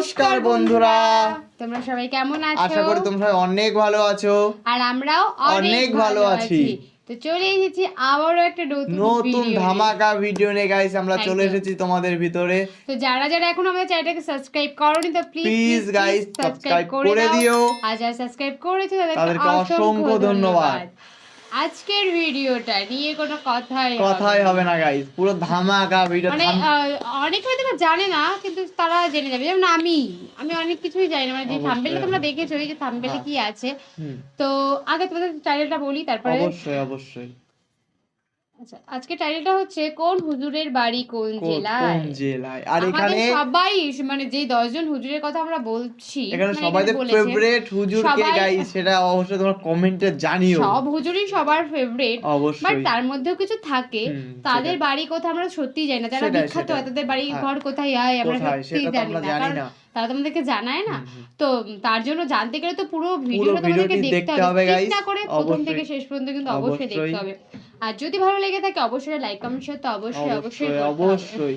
নমস্কার বন্ধুরা। তোমরা সবাই কেমন আছো? আশা করি তোমরা অনেক ভালো আছো। আর আমরাও অনেক ভালো আছি। তো চলে এসেছি আবারও একটা নতুন নতুন ধামাকা ভিডিও নিয়ে গাইস আমরা চলে এসেছি তোমাদের ভিতরে। তো যারা যারা এখন আমাদের চ্যানেলটাকে সাবস্ক্রাইব করোনি তো প্লিজ Please guys, subscribe করে দিও। আর যারা সাবস্ক্রাইব করেছ তাদেরকে অসংখ্য ধন্যবাদ। আজকের ভিডিওটা নিয়ে কোনো কথাই কথাই হবে না গাইস পুরো ধামাকা ভিডিও মানে অনেক হয়তো জানে না কিন্তু তারা জেনে যাবে। যেমন আমি আমি অনেক কিছুই জানি না। মানে যে থাম্বেলে তোমরা। দেখেছ এই যে থাম্বেলে হ্যাঁ। কি আছে? তো আগে তোমাদের টাইটেলটা বলি তারপরে অবশ্যই অবশ্যই। আচ্ছা আজকে টাইটেলটা হচ্ছে কোন হুজুরের বাড়ি কোন জেলায়? জেলায়? আর এখানে সবাই মানে যে দশজন হুজুরের কথা আমরা বলছি এখানে মানে সবাইদের ফেভারিট হুজুর কে গাইস সেটা অবশ্যই তোমরা কমেন্টে জানিও। সব হুজুরই সবার ফেভারিট বাট তার মধ্যেও কিছু থাকে তাদের বাড়ি কোথায় আমরা সত্যিই জানি না যারা বিখ্যাত হয় তাদের বাড়ি হ্যাঁ। ঘর কোথায় হয় আমরা তো জানি জানি না। তারা তো আমাদেরকে জানায় না। তো তার জন্য জানতে গেলে তো পুরো ভিডিওটা তোমাদেরকে দেখতে হবে, না করে প্রথম থেকে শেষ পর্যন্ত কিন্তু অবশ্যই দেখতে হবে। আর যদি ভালো লেগে থাকে অবশ্যই লাইক কমেন্ট শেয়ার তো অবশ্যই অবশ্যই অবশ্যই করতে হবে। অবশ্যই।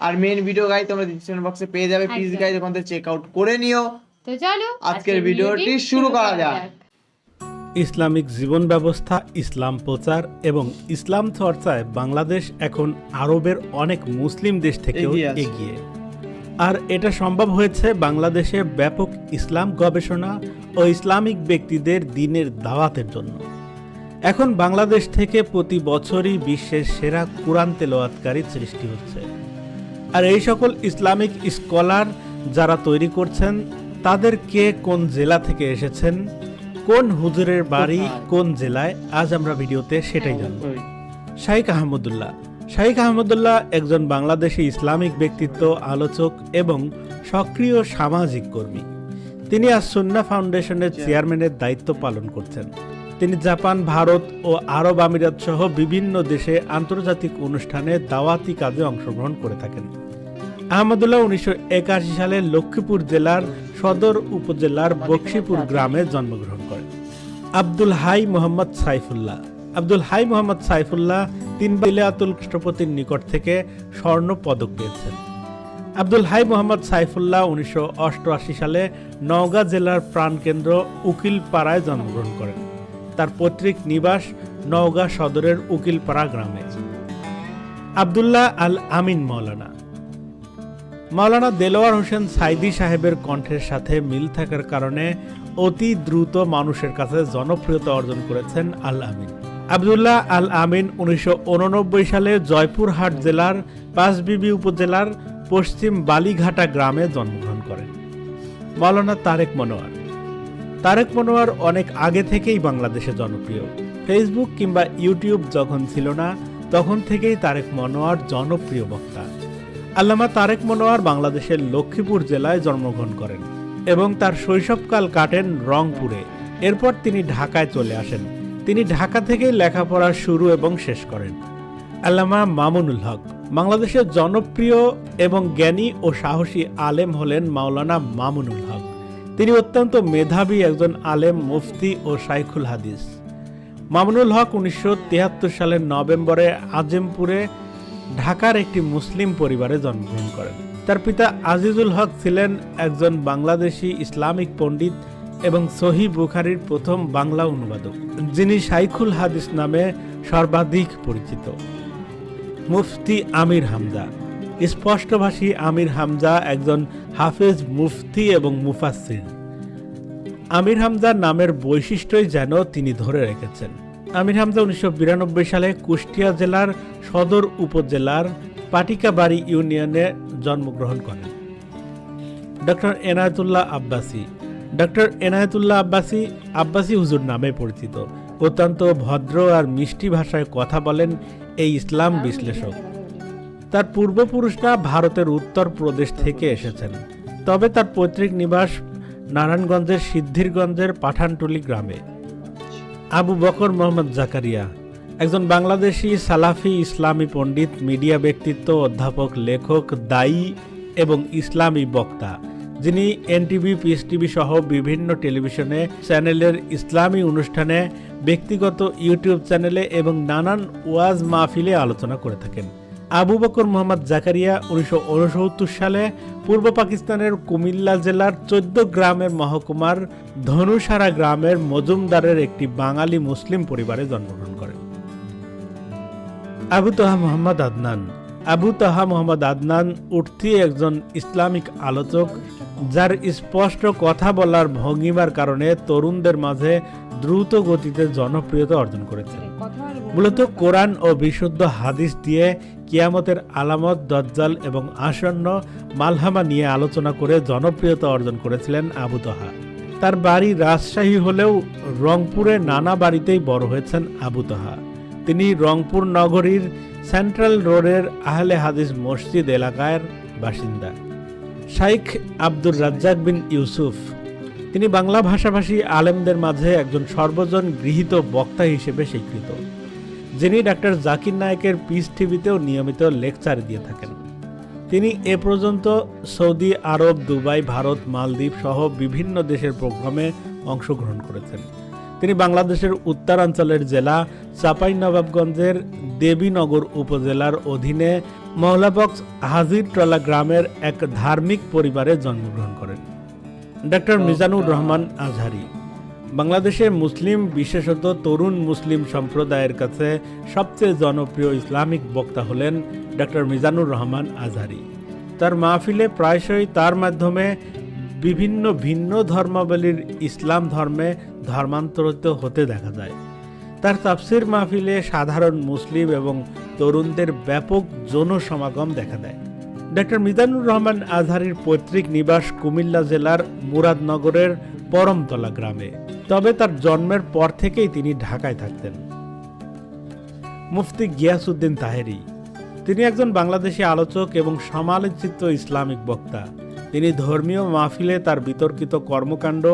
আর মেন ভিডিও গাইজ তোমরা ডিসক্রিপশন বক্সে পেয়ে যাবে। প্লিজ। গাইজ ওখান থেকে চেক আউট করে নিও। তো চলো আজকের ভিডিওটি শুরু করা যাক। ইসলামিক জীবন ব্যবস্থা ইসলাম প্রচার এবং ইসলাম চর্চায় বাংলাদেশ এখন আরবের অনেক মুসলিম দেশ থেকেও এগিয়ে আছে। এগিয়ে। আর এটা সম্ভব হয়েছে বাংলাদেশে ব্যাপক ইসলাম গবেষণা ও ইসলামিক ব্যক্তিদের দিনের দাওয়াতের জন্য। এখন বাংলাদেশ থেকে প্রতি বছরই বিশ্বের সেরা কোরআন তেলাওয়াতকারী সৃষ্টি হচ্ছে। আর এই সকল ইসলামিক স্কলার যারা তৈরি করছেন তাদের কে কোন জেলা থেকে এসেছেন কোন হুজুরের বাড়ি কোন জেলায় আজ আমরা ভিডিওতে সেটাই জানব। শাইখ আহমদুল্লাহ শাইখ আহমদুল্লাহ একজন বাংলাদেশি ইসলামিক ব্যক্তিত্ব, আলোচক এবং সক্রিয় সামাজিক কর্মী। তিনি আজ সুন্না ফাউন্ডেশনের চেয়ারম্যানের দায়িত্ব পালন করছেন। তিনি জাপান, ভারত ও আরব আমিরাত সহ বিভিন্ন দেশে আন্তর্জাতিক অনুষ্ঠানে দাওয়াতি কাজে অংশগ্রহণ করে থাকেন। আহমদুল্লাহ উনিশশো একাশি সালে লক্ষ্মীপুর জেলার সদর উপজেলার বক্সিপুর গ্রামে জন্মগ্রহণ করেন। আব্দুল হাই মোহাম্মদ সাইফুল্লাহ। আব্দুল হাই মোহাম্মদ সাইফুল্লাহ তিন বিলিয়াতুল রাষ্ট্রপতির নিকট থেকে স্বর্ণ পদক পেয়েছেন। আব্দুল হাই মোহাম্মদ সাইফুল্লাহ উনিশশো অষ্টআশি সালে নওগাঁ জেলার প্রাণকেন্দ্র উকিলপাড়ায় জন্মগ্রহণ করেন। তার পৈতৃক নিবাস নওগাঁ সদরের উকিলপাড়া গ্রামে। আব্দুল্লাহ আল আমিন মৌলানা মাওলানা দেলোয়ার হোসেন সাইদি সাহেবের কণ্ঠের সাথে মিল থাকার কারণে অতি দ্রুত মানুষের কাছে জনপ্রিয়তা অর্জন করেছেন আল আমিন। আবদুল্লাহ আল আমিন উনিশশো উননব্বই সালে জয়পুরহাট জেলার পাঁচবিবি উপজেলার পশ্চিম বালিঘাটা গ্রামে জন্মগ্রহণ করেন। মাওলানা তারেক মনোয়ার। তারেক মনোয়ার অনেক আগে থেকেই বাংলাদেশে জনপ্রিয়। ফেসবুক কিংবা ইউটিউব যখন ছিল না, তখন থেকেই তারেক মনোয়ার জনপ্রিয় বক্তা। আল্লামা তারেক মনোয়ার বাংলাদেশের লক্ষ্মীপুর জেলায় জন্মগ্রহণ করেন এবং তার শৈশবকাল কাটেন রংপুরে। এরপর তিনি ঢাকায় চলে আসেন। তিনি ঢাকা থেকেই লেখাপড়া শুরু এবং শেষ করেন। আল্লামা মামুনুল হক বাংলাদেশের জনপ্রিয় এবং জ্ঞানী ও সাহসী আলেম হলেন মাওলানা মামুনুল হক। তিনি অত্যন্ত মেধাবী একজন আলেম মুফতি ও শাইখুল হাদিস। মামুনুল হক উনিশশো সালের নভেম্বরে আজমপুরে ঢাকার একটি মুসলিম পরিবারে জন্মগ্রহণ করেন। তার পিতা আজিজুল হক ছিলেন একজন বাংলাদেশি ইসলামিক পণ্ডিত এবং সহি বুখারির প্রথম বাংলা অনুবাদক, যিনি সাইখুল হাদিস নামে সর্বাধিক পরিচিত। মুফতি আমির হামজা, স্পষ্টভাষী আমির হামজা একজন হাফেজ মুফতি এবং মুফাসসির। আমির হামজার নামের বৈশিষ্ট্যই যেন তিনি ধরে রেখেছেন। আমির হামজা উনিশশো বিরানব্বই সালে কুষ্টিয়া জেলার সদর উপজেলার পাটিকাবাড়ি ইউনিয়নে জন্মগ্রহণ করেন। ডক্টর এনায়েতুল্লাহ আব্বাসী ডক্টর এনায়েতুল্লাহ আব্বাসী আব্বাসী হুজুর নামে পরিচিত। অত্যন্ত ভদ্র আর মিষ্টি ভাষায় কথা বলেন এই ইসলাম বিশ্লেষক। তার পূর্বপুরুষরা ভারতের উত্তর প্রদেশ থেকে এসেছেন। তবে তার পৈতৃক নিবাস নারায়ণগঞ্জের সিদ্ধিরগঞ্জের পাঠানটুলি গ্রামে। আবু বকর মোহাম্মদ জাকারিয়া, একজন বাংলাদেশি সালাফি ইসলামী পণ্ডিত, মিডিয়া ব্যক্তিত্ব, অধ্যাপক, লেখক, দায়ী এবং ইসলামী বক্তা। যিনি এনটিভি পিস টিভি সহ বিভিন্ন টেলিভিশনে চ্যানেলের ইসলামী অনুষ্ঠানে ব্যক্তিগত ইউটিউব চ্যানেলে এবং নানান ওয়াজ মাহফিলে আলোচনা করে থাকেন। আবু বকর মোহাম্মদ জাকারিয়া উনিশশো উনসত্তর সালে পূর্ব পাকিস্তানের কুমিল্লা জেলার চোদ্দ গ্রামের মহকুমার ধনুসারা গ্রামের মজুমদারের একটি বাঙালি মুসলিম পরিবারে জন্মগ্রহণ করেন। আবু তাহা মোহাম্মদ আদনান। আবু তাহা মোহাম্মদ আদনান উঠতি একজন ইসলামিক আলোচক, যার স্পষ্ট কথা বলার ভঙ্গিমার কারণে তরুণদের মাঝে দ্রুত গতিতে জনপ্রিয়তা অর্জন করেছেন। মূলত কোরআন ও বিশুদ্ধ হাদিস দিয়ে কিয়ামতের আলামত, দজ্জাল এবং আসন্ন মালহামা নিয়ে আলোচনা করে জনপ্রিয়তা অর্জন করেছিলেন আবু তহা। তার বাড়ি রাজশাহী হলেও রংপুরে নানা বাড়িতেই বড় হয়েছেন আবু তহা। তিনি রংপুর নগরীর সেন্ট্রাল রোডের আহলে হাদিস মসজিদ এলাকার বাসিন্দা। শাইখ আব্দুর রাজ্জাক বিন ইউসুফ। তিনি বাংলা ভাষাভাষী আলেমদের মাঝে একজন সর্বজন গৃহীত বক্তা হিসেবে স্বীকৃত, যিনি ডাক্তার জাকির নায়েকের পিস টিভিতেও নিয়মিত লেকচার দিয়ে থাকেন। তিনি এ পর্যন্ত Saudi Arab, Dubai, Bharat, Maldwip সহ বিভিন্ন দেশের প্রোগ্রামে অংশগ্রহণ করেছেন। তিনি বাংলাদেশের উত্তরাঞ্চলের জেলা চাঁপাইনবাবগঞ্জের দেবীনগর উপজেলার অধীনে মহলাবক্স হাজিরটলা গ্রামের এক ধার্মিক পরিবারে জন্মগ্রহণ করেন। ডক্টর মিজানুর রহমান আজহারি। বাংলাদেশে মুসলিম বিশেষত তরুণ মুসলিম সম্প্রদায়ের কাছে সবচেয়ে জনপ্রিয় ইসলামিক বক্তা হলেন ডক্টর মিজানুর রহমান আজহারি। তার মাহফিলে প্রায়শই তার মাধ্যমে বিভিন্ন ভিন্ন ধর্মাবলীর ইসলাম ধর্মে ধর্মান্তরিত হতে দেখা যায়। তার তাফসির মাহফিলে সাধারণ মুসলিম এবং তরুণদের ব্যাপক জনসমাগম দেখা দেয়। ডক্টর মিজানুর রহমান আজহারির পৈতৃক নিবাস কুমিল্লা জেলার মুরাদনগরের পরমতলা গ্রামে। তবে তার জন্মের পর থেকেই তিনি ঢাকায় থাকতেন। মুফতি গিয়াসউদ্দিন তাহেরি। তিনি একজন বাংলাদেশি আলোচক এবং সমালোচিত ইসলামিক বক্তা। তিনি ধর্মীয় মাহফিলে তার বিতর্কিত কর্মকাণ্ড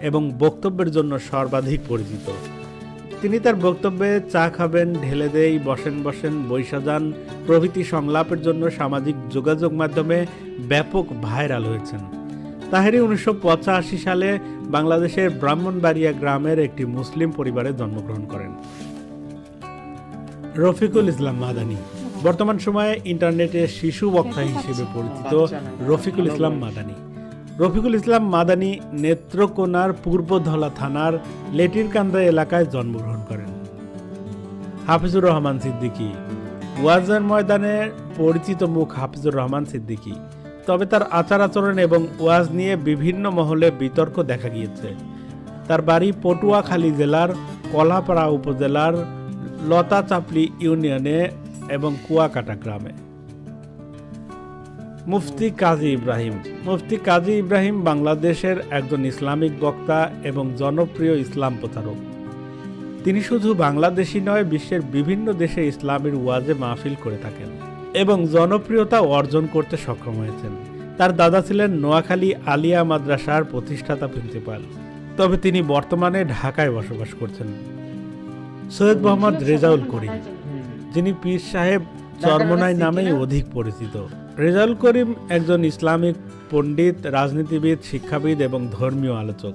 এবং বক্তব্যের জন্য সর্বাধিক পরিচিত। তিনি তার বক্তব্যে চা খাবেন, ঢেলে দেই, বসেন বসেন বই সাজান প্রভৃতি সংলাপের জন্য সামাজিক যোগাযোগ মাধ্যমে ব্যাপক ভাইরাল হয়েছেন। তাহেরি উনিশশো পঁচাশি সালে বাংলাদেশের ব্রাহ্মণবাড়িয়া গ্রামের একটি মুসলিম পরিবারে জন্মগ্রহণ করেন। রফিকুল ইসলাম মাদানী। বর্তমান সময়ে ইন্টারনেটে শিশু বক্তা হিসেবে পরিচিত রফিকুল ইসলাম মাদানী। রফিকুল ইসলাম মাদানী নেত্রকোনার পূর্বধলা থানার লেটিরকান্দা এলাকায় জন্মগ্রহণ করেন। হাফিজুর রহমান সিদ্দিকী। ওয়াজের ময়দানে পরিচিত মুখ হাফিজুর রহমান সিদ্দিকী। তবে তার আচার আচরণ এবং ওয়াজ নিয়ে বিভিন্ন মহলে বিতর্ক দেখা গিয়েছে। তার বাড়ি পটুয়াখালী জেলার কলাপাড়া উপজেলার লতাচাপলি ইউনিয়নে এবং কুয়াকাটা গ্রামে। মুফতি কাজী ইব্রাহিম মুফতি কাজী ইব্রাহিম বাংলাদেশের একজন ইসলামিক বক্তা এবং জনপ্রিয় ইসলাম প্রচারক তিনি শুধু বাংলাদেশি নয়, বিশ্বের বিভিন্ন দেশে ইসলামের ওয়াজে মাহফিল করে থাকেন এবং জনপ্রিয়তা অর্জন করতে সক্ষম হয়েছেন। তার দাদা ছিলেন নোয়াখালী আলিয়া মাদ্রাসার প্রতিষ্ঠাতা প্রিন্সিপাল। তবে তিনি বর্তমানে ঢাকায় বসবাস করছেন। সৈয়দ মোহাম্মদ রেজাউল করিম। যিনি পীর সাহেব চরমনাই নামেই অধিক পরিচিত। রেজাউল করিম একজন ইসলামিক পণ্ডিত রাজনীতিবিদ শিক্ষাবিদ এবং ধর্মীয় আলোচক।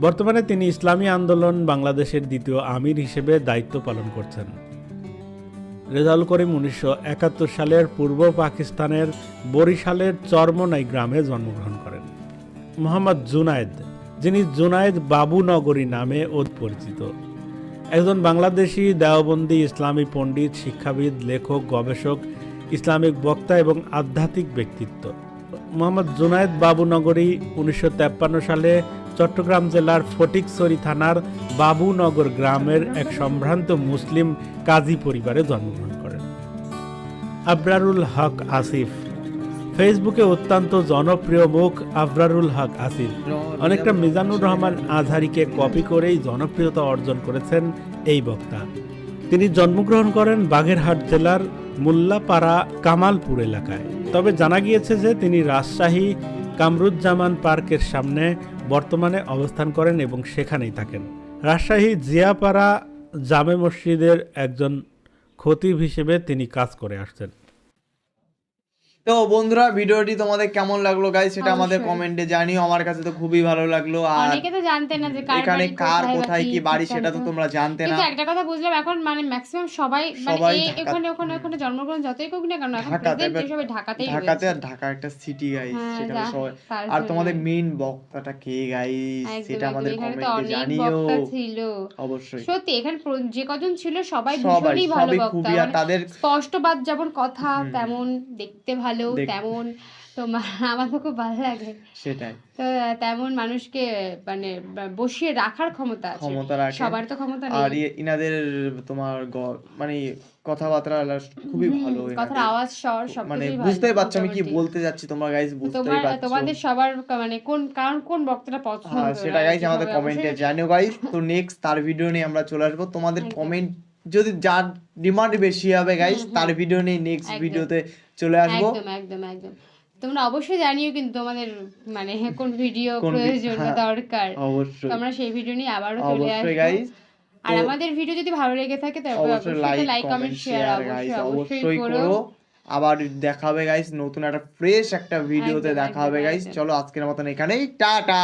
বর্তমানে তিনি ইসলামী আন্দোলন বাংলাদেশের দ্বিতীয় আমির হিসেবে দায়িত্ব পালন করছেন। রেজাউল করিম উনিশশো একাত্তর সালের পূর্ব পাকিস্তানের বরিশালের চরমনাই গ্রামে জন্মগ্রহণ করেন। মোহাম্মদ জুনায়েদ যিনি জুনায়েদ বাবুনগরী নামে ওত পরিচিত। একজন বাংলাদেশি দেওবন্দি ইসলামী পণ্ডিত, শিক্ষাবিদ, লেখক, গবেষক, ইসলামিক বক্তা এবং আধ্যাত্মিক ব্যক্তিত্ব। মোহাম্মদ জুনায়েদ বাবুনগরী উনিশশো সালে চট্টগ্রাম জেলার ফটিকছড়ি থানার বাবুনগর গ্রামের এক সম্ভ্রান্ত মুসলিম কাজী পরিবারে জন্মগ্রহণ করেন। আবরারুল হক আসিফ ফেসবুকে অত্যন্ত জনপ্রিয় মুখ আবরারুল হক আসিফ। অনেকটা মিজানুর রহমান আজহারিকে কপি করেই জনপ্রিয়তা অর্জন করেছেন এই বক্তা। তিনি জন্মগ্রহণ করেন বাগেরহাট জেলার মোল্লাপাড়া কামালপুর এলাকায়। তবে জানা গিয়েছে যে তিনি রাজশাহী কামরুজ্জামান পার্কের সামনে বর্তমানে অবস্থান করেন এবং সেখানেই থাকেন। রাজশাহী জিয়াপাড়া জামে মসজিদের একজন খতিব হিসেবে তিনি কাজ করে আসছেন। তো বন্ধুরা ভিডিওটি তোমাদের কেমন লাগল গাইস সেটা আমাদের। কমেন্টে জানিও। আমার কাছে তো খুবই ভালো লাগল। আর অনেকে তো জানতে না যে কার এখানে কার কোথায় কি বাড়ি সেটা তো তোমরা জানতে না। কিন্তু একটা কথা বুঝলাম এখন মানে ম্যাক্সিমাম সবাই মানে এই এখানে ওখানে ওখানে জন্মগ্রহণ যতই করুক না কেন এখন প্রেজেন্ট সবাই ঢাকাতেই ঢাকাতে আর ঢাকা একটা সিটি গাইস সেখানে সবাই আর তোমাদের মেইন বক্তাটা কে গাইস সেটা আমাদের কমেন্টে জানিও। ছিল। অবশ্যই। সত্যি এখানে যে কজন ছিল সবাই সবাই ভীষণই ভালো বক্তা। মানে তাদের স্পষ্টবাদ যেমন কথা তেমন দেখতে ভালো দেখ- তেমন তোমার আমার তো খুব ভালো লাগে। সেটাই। তো তেমন মানুষকে মানে বসিয়ে রাখার ক্ষমতা আছে। ক্ষমতা রাখে। সবার তো ক্ষমতা নেই। ইয়ে- ইনাদের তোমার মানে কথাবার্তা খুবই ভালো কথার আওয়াজ স্বর সব মানে ভালো, বুঝতেই পারছ আমি কি বলতে যাচ্ছি? তোমরা গাইস বুঝতেই পারছ। তোমাদের সবার মানে কোন কারণ কোন বক্তাটা পছন্দ? হ্যাঁ সেটা গাইস আমাদের কমেন্টে জানিও গাইস তো নেক্সট তার ভিডিও নিয়ে আমরা চলে আসব। তোমাদের কমেন্ট যদি যার ডিমান্ড বেশি হবে গাইস তার ভিডিও নিয়ে নেক্সট ভিডিওতে চলে আসব। একদম একদম একদম। তোমরা অবশ্যই জানিও কিন্তু তোমাদের মানে কোন ভিডিও প্রয়োজন হ্যাঁ, দরকার। অবশ্যই। তোমরা সেই ভিডিও নিয়ে আবারও চলে আসব। গাইস আর আমাদের ভিডিও যদি ভালো লেগে থাকে তবে অবশ্যই লাইক কমেন্ট শেয়ার অবশ্যই অবশ্যই করো। আবার দেখা হবে গাইস নতুন একটা ফ্রেশ একটা ভিডিওতে দেখা হবে গাইস চলো আজকের মতন এখানেই টাটা!